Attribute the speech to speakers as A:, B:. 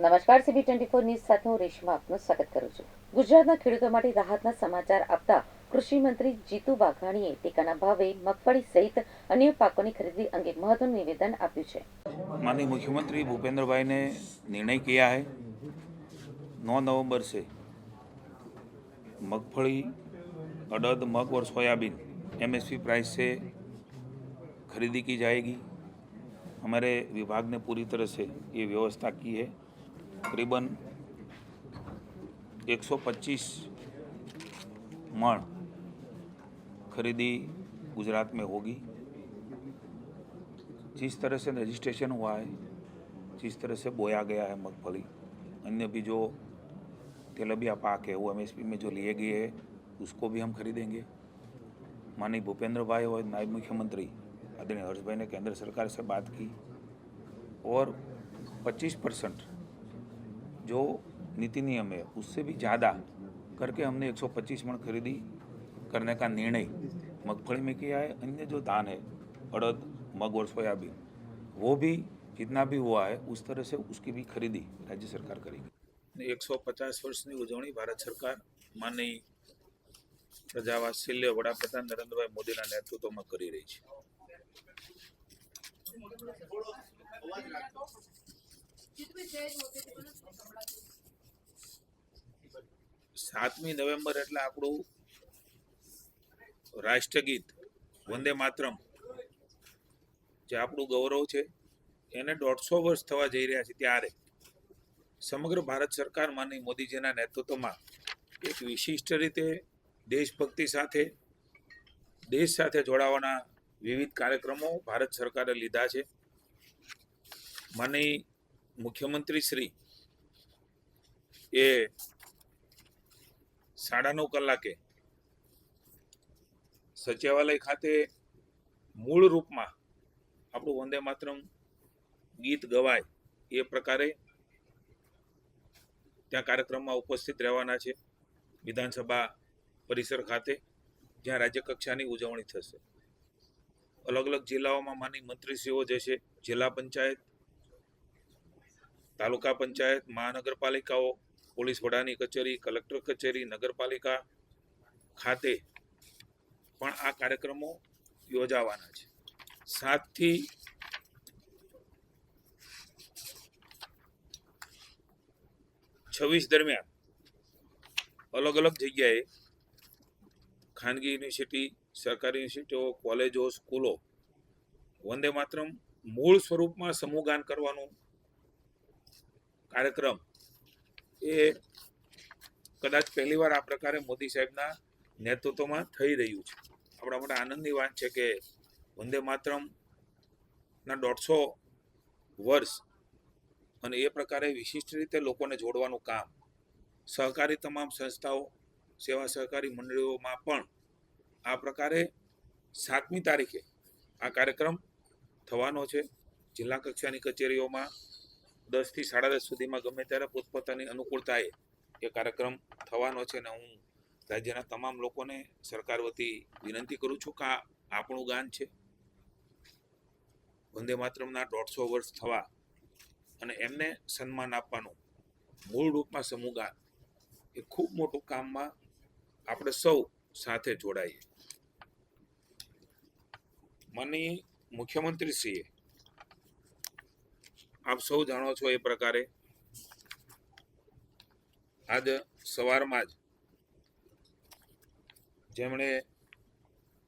A: નમસ્કાર CB twenty four news સાથે હું રેશમા આપનું સ્વાગત કરું છું ગુજરાતના ખેડૂતો માટે રાહતના સમાચાર આપતા કૃષિ મંત્રી જીતુ વાઘાણીએ ટેકાના ભાવે મગફળી સહિત અન્ય પાકોની ખરીદી અંગે મહત્વનું નિવેદન આપ્યું છે
B: माननीय मुख्यमंत्री भूपेंद्र भाई ने निर्णय किया है नौ नवंबर से मगफली अड़द मग और सोयाबीन एमएसपी प्राइस से खरीदी की जाएगी हमारे विभाग ने पूरी तरह से ये व्यवस्था की है करीबन 125 मण खरीदी गुजरात में होगी जिस तरह से रजिस्ट्रेशन हुआ है जिस तरह से बोया गया है मगफली अन्य भी जो तेलबिया पाक है वो एम में जो लिए गए हैं उसको भी हम खरीदेंगे माननीय भूपेंद्र भाई और नायब मुख्यमंत्री आदरणीय हर्ष भाई ने केंद्र सरकार से बात की और 25 परसेंट जो नीति नियम है उससे भी ज़्यादा करके हमने 125 मण खरीदी करने का निर्णय मगफली में किया है अन्य जो धान है अड़द मग और सोयाबीन वो भी जितना भी हुआ है उस तरह से उसकी भी खरीदी राज्य सरकार करेगी एक सौ पचास વર્ષની ઉજવણી ભારત સરકાર માનની પ્રજાવાત્સલ્ય વડાપ્રધાન નરેન્દ્રભાઈ મોદીના નેતૃત્વમાં કરી રહી છે સાતમી નવેમ્બર એટલે આપણું રાષ્ટ્રગીત વંદે માતરમ, જે આપણું ગૌરવ છે, એને દોઢસો વર્ષ થવા જઈ રહ્યા છે ત્યારે. સમગ્ર ભારત સરકાર માની મોદીજીના નેતૃત્વમાં એક વિશિષ્ટ રીતે દેશભક્તિ સાથે, દેશ સાથે જોડાવાના વિવિધ કાર્યક્રમો ભારત સરકારે લીધા છે. માની મુખ્યમંત્રી શ્રી એ સાડા નવ કલાકે સચિવાલય ખાતે મૂળ રૂપમાં આપણું વંદે માતરમ ગીત ગવાય એ પ્રકારે ત્યાં કાર્યક્રમમાં ઉપસ્થિત રહેવાના છે. વિધાનસભા પરિસર ખાતે જ્યાં રાજ્ય કક્ષાની ઉજવણી થશે. અલગ અલગ જિલ્લાઓમાં માની મંત્રીશ્રીઓ જશે જિલ્લા પંચાયત તાલુકા પંચાયત, મહાનગરપાલિકાઓ, પોલીસ વડાની કચેરી, કલેક્ટર કચેરી, નગરપાલિકા ખાતે પણ આ કાર્યક્રમો યોજાવાના છે. સાતથી છવ્વીસ દરમિયાન અલગ અલગ જગ્યાએ ખાનગી યુનિવર્સિટી, સરકારી યુનિવર્સિટીઓ, કોલેજો, સ્કૂલો વંદે માત્રમ મૂળ સ્વરૂપમાં સમૂહગાન કરવાનું કાર્યક્રમ એ કદાચ પહેલીવાર આ પ્રકારે મોદી સાહેબના નેતૃત્વમાં થઈ રહ્યું છે. આપણા માટે આનંદની વાત છે કે વંદે માતરમ ના દોઢસો વર્ષ અને એ પ્રકારે વિશિષ્ટ રીતે લોકોને જોડવાનું કામ, સહકારી તમામ સંસ્થાઓ, સેવા સહકારી મંડળીઓમાં પણ આ પ્રકારે સાતમી તારીખે આ કાર્યક્રમ થવાનો છે. જિલ્લા કક્ષાની કચેરીઓમાં દસથી સાડા દસ સુધીમાં ગમે ત્યારે પોતપોતાની અનુકૂળતાએ એ કાર્યક્રમ થવાનો છે અને હું રાજ્યના તમામ લોકોને સરકાર વતી વિનંતી કરું છું કે આ આપણું ગાન છે. વંદે માતરમના દોઢસો વર્ષ થવા અને એમને સન્માન આપવાનું મૂળ રૂપમાં સમૂહ ગાન એ ખૂબ મોટું કામમાં આપણે સૌ સાથે જોડાઈએ. માનનીય મુખ્યમંત્રીશ્રીએ આપ સૌ જાણો છો એ પ્રકારે આજ સવારમાં જ જેમણે